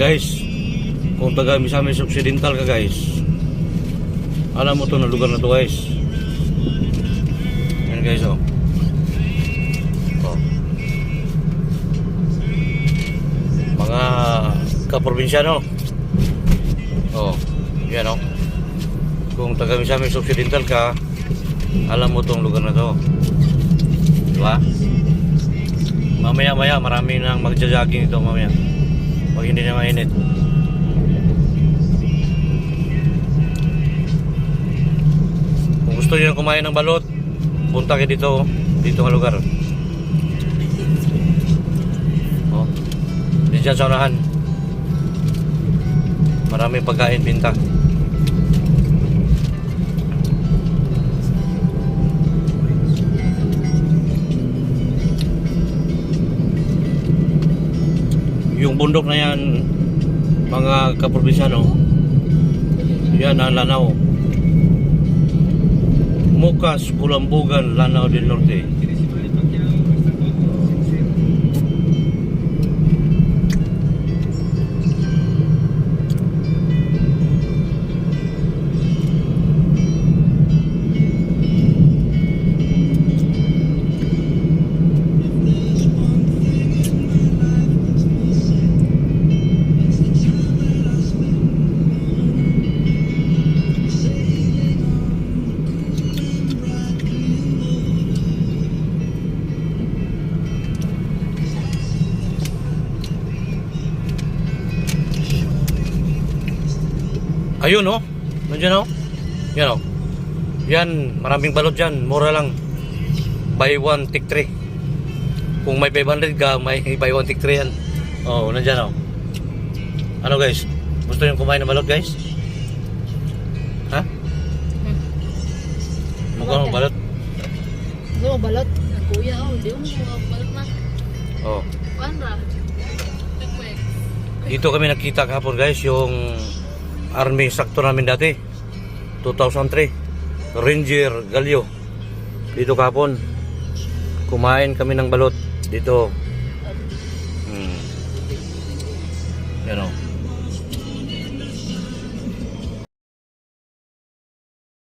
Guys, kung taga Misamis Occidental ka guys, alam mo to na lugar na to guys. Yan guys oh. oh. Mga kaprobinsyano. Oh, yan oh. Kung taga Misamis Occidental ka, alam mo tong lugar na to. Diba? Mamaya maya marami nang magja-jogging ito mamaya. Pag hindi na mainit. Kung gusto niyo kumain ng balot, punta kayo dito, oh. dito nga lugar. Oh. Diyan sa unahan. Maraming pagkain pinta. Yung bundok na yan, mga kaprobinsyano, yan ang Lanao. Mukas, Kulambugan, Lanao del Norte. Ayun oh. Nandiyan oh. Yan oh. Yan, maraming balot dyan. Mura lang. Buy one, take three. Kung may 500 ka, may buy one, take three yan. Oh, nandiyan oh. Ano guys? Gusto yung kumain ng balot guys? Ha? Mukha ng balot? Gusto mo balot? Kuya, oh, hindi mo balot na. Oh. Kuan ra. Dito kami nakita kahapon guys, yung army sakto namin dati. 2003. Ranger Galio. Dito kahapon. Kumain kami ng balot dito. Hmm. Yan o.